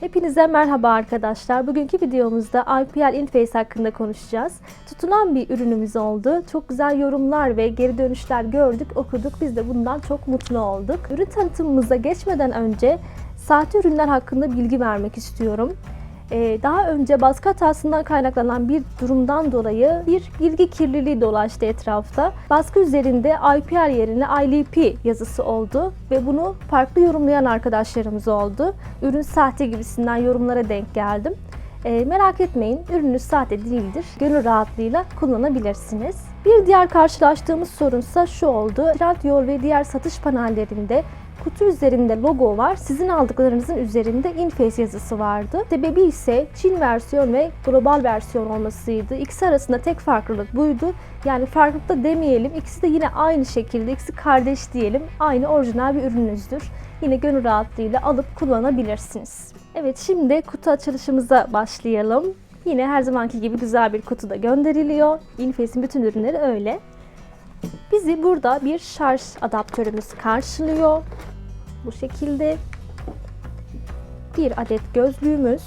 Hepinize merhaba arkadaşlar. Bugünkü videomuzda IPL Inface hakkında konuşacağız. Tutunan bir ürünümüz oldu. Çok güzel yorumlar ve geri dönüşler gördük, okuduk. Biz de bundan çok mutlu olduk. Ürün tanıtımımıza geçmeden önce sahte ürünler hakkında bilgi vermek istiyorum. Ee, daha önce baskı hatasından kaynaklanan bir durumdan dolayı bir bilgi kirliliği dolaştı etrafta. Baskı üzerinde IPL yerine ILP yazısı oldu ve bunu farklı yorumlayan arkadaşlarımız oldu. Ürün sahte gibisinden yorumlara denk geldim. Ee, merak etmeyin, ürününüz sahte değildir. Gönül rahatlığıyla kullanabilirsiniz. Bir diğer karşılaştığımız sorunsa şu oldu. Trendyol ve diğer satış panellerinde kutu üzerinde logo var. Sizin aldıklarınızın üzerinde Inface yazısı vardı. Sebebi ise Çin versiyon ve global versiyon olmasıydı. İkisi arasında tek farklılık buydu. Yani farklılık da demeyelim. İkisi de yine aynı şekilde, ikisi kardeş diyelim. Aynı orijinal bir ürününüzdür. Yine gönül rahatlığıyla alıp kullanabilirsiniz. Evet şimdi kutu açılışımıza başlayalım. Yine her zamanki gibi güzel bir kutuda gönderiliyor. Inface'in bütün ürünleri öyle. Bizi burada bir şarj adaptörümüz karşılıyor. Bu şekilde bir adet gözlüğümüz,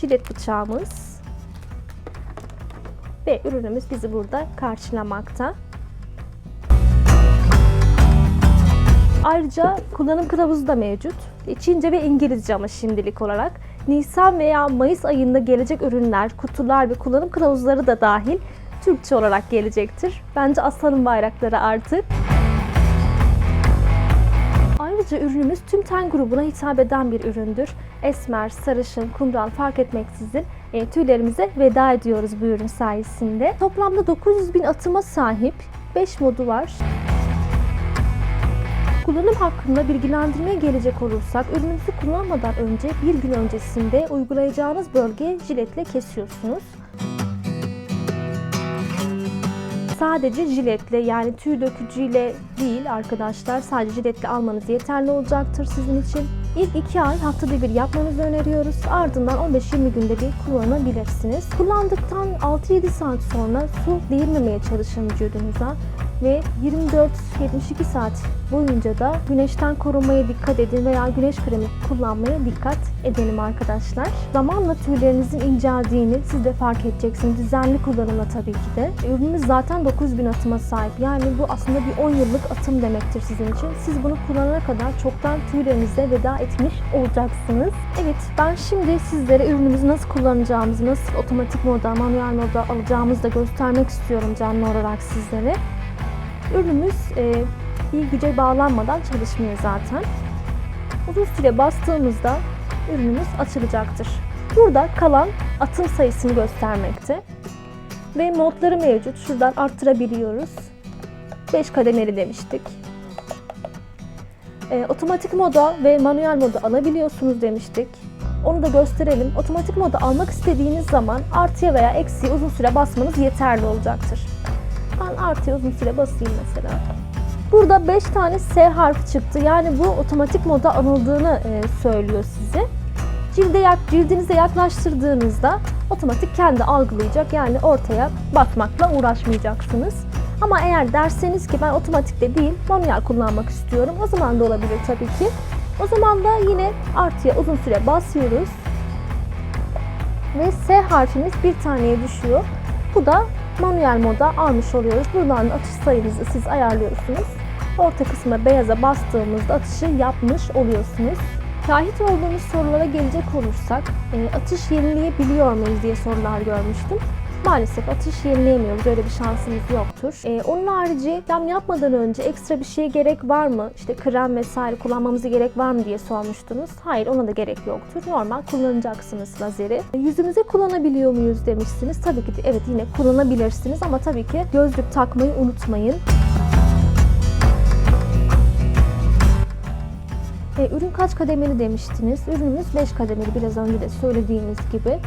jilet bıçağımız ve ürünümüz bizi burada karşılamakta. Ayrıca kullanım kılavuzu da mevcut. Çince ve İngilizce ama şimdilik olarak. Nisan veya Mayıs ayında gelecek ürünler, kutular ve kullanım kılavuzları da dahil Türkçe olarak gelecektir. Bence aslanın bayrakları artık. Ayrıca ürünümüz tüm ten grubuna hitap eden bir üründür. Esmer, sarışın, kumral fark etmeksizin e, tüylerimize veda ediyoruz bu ürün sayesinde. Toplamda 900 bin atıma sahip 5 modu var. Kullanım hakkında bilgilendirmeye gelecek olursak, ürününüzü kullanmadan önce bir gün öncesinde uygulayacağınız bölge jiletle kesiyorsunuz. Sadece jiletle yani tüy dökücüyle değil arkadaşlar sadece jiletle almanız yeterli olacaktır sizin için. İlk 2 ay haftada bir yapmanızı öneriyoruz. Ardından 15-20 günde bir kullanabilirsiniz. Kullandıktan 6-7 saat sonra su değirmemeye çalışın vücudunuza ve 24-72 saat boyunca da güneşten korunmaya dikkat edin veya güneş kremi kullanmaya dikkat edelim arkadaşlar. Zamanla tüylerinizin inceldiğini siz de fark edeceksiniz. Düzenli kullanımla tabii ki de. Ürünümüz zaten 9000 atıma sahip. Yani bu aslında bir 10 yıllık atım demektir sizin için. Siz bunu kullanana kadar çoktan tüylerinize veda etmiş olacaksınız. Evet ben şimdi sizlere ürünümüzü nasıl kullanacağımızı, nasıl otomatik moda, manuel moda alacağımızı da göstermek istiyorum canlı olarak sizlere. Ürünümüz e, bir güce bağlanmadan çalışmıyor zaten. Uzun süre bastığımızda ürünümüz açılacaktır. Burada kalan atım sayısını göstermekte. Ve modları mevcut. Şuradan arttırabiliyoruz. 5 kademeli demiştik. E, otomatik moda ve manuel moda alabiliyorsunuz demiştik. Onu da gösterelim. Otomatik moda almak istediğiniz zaman artıya veya eksiye uzun süre basmanız yeterli olacaktır. Artıya uzun süre basayım mesela. Burada 5 tane S harfi çıktı. Yani bu otomatik moda anıldığını e, söylüyor size. Cilde yak, cildinize yaklaştırdığınızda otomatik kendi algılayacak. Yani ortaya bakmakla uğraşmayacaksınız. Ama eğer derseniz ki ben otomatikte değil manuel kullanmak istiyorum o zaman da olabilir tabii ki. O zaman da yine artıya uzun süre basıyoruz. Ve S harfimiz bir taneye düşüyor. Bu da manuel moda almış oluyoruz. Buradan da atış sayınızı siz ayarlıyorsunuz. Orta kısma beyaza bastığımızda atışı yapmış oluyorsunuz. Şahit olduğumuz sorulara gelecek olursak, e, atış yenileyebiliyor muyuz diye sorular görmüştüm. Maalesef atış yenileyemiyoruz. Öyle bir şansımız yoktur. Ee, onun harici işlem yapmadan önce ekstra bir şeye gerek var mı? İşte krem vesaire kullanmamıza gerek var mı diye sormuştunuz. Hayır ona da gerek yoktur. Normal kullanacaksınız lazeri. Yüzümüze kullanabiliyor muyuz demişsiniz. Tabii ki de evet yine kullanabilirsiniz ama tabii ki gözlük takmayı unutmayın. E, ürün kaç kademeli demiştiniz. Ürünümüz 5 kademeli biraz önce de söylediğimiz gibi.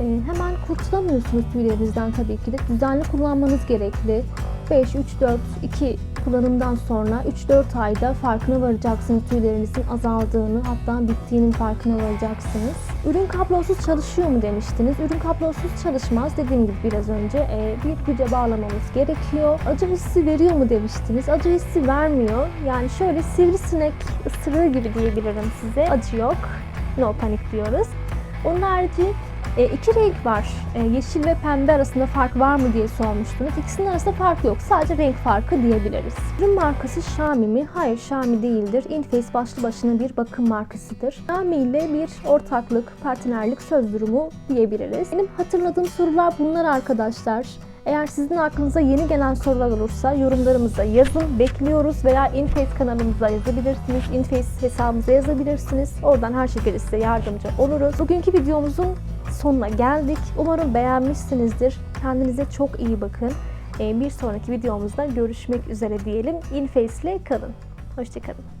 E, hemen kurtulamıyorsunuz tüylerinizden tabii ki de. Düzenli kullanmanız gerekli. 5, 3, 4, 2 kullanımdan sonra 3-4 ayda farkına varacaksınız tüylerinizin azaldığını hatta bittiğinin farkına varacaksınız. Ürün kablosuz çalışıyor mu demiştiniz. Ürün kablosuz çalışmaz. Dediğim gibi biraz önce e, bir güce bağlamamız gerekiyor. Acı hissi veriyor mu demiştiniz. Acı hissi vermiyor. Yani şöyle sivrisinek ısırığı gibi diyebilirim size. Acı yok. No panik diyoruz. Onun harici e, iki renk var. E, yeşil ve pembe arasında fark var mı diye sormuştunuz. İkisinin arasında fark yok. Sadece renk farkı diyebiliriz. Ürün markası Xiaomi mi? Hayır Xiaomi değildir. Inface başlı başına bir bakım markasıdır. Xiaomi ile bir ortaklık, partnerlik söz durumu diyebiliriz. Benim hatırladığım sorular bunlar arkadaşlar. Eğer sizin aklınıza yeni gelen sorular olursa yorumlarımıza yazın. Bekliyoruz veya Inface kanalımıza yazabilirsiniz. Inface hesabımıza yazabilirsiniz. Oradan her şekilde size yardımcı oluruz. Bugünkü videomuzun sonuna geldik. Umarım beğenmişsinizdir. Kendinize çok iyi bakın. Ee, Bir sonraki videomuzda görüşmek üzere diyelim. Inface ile kalın. Hoşçakalın.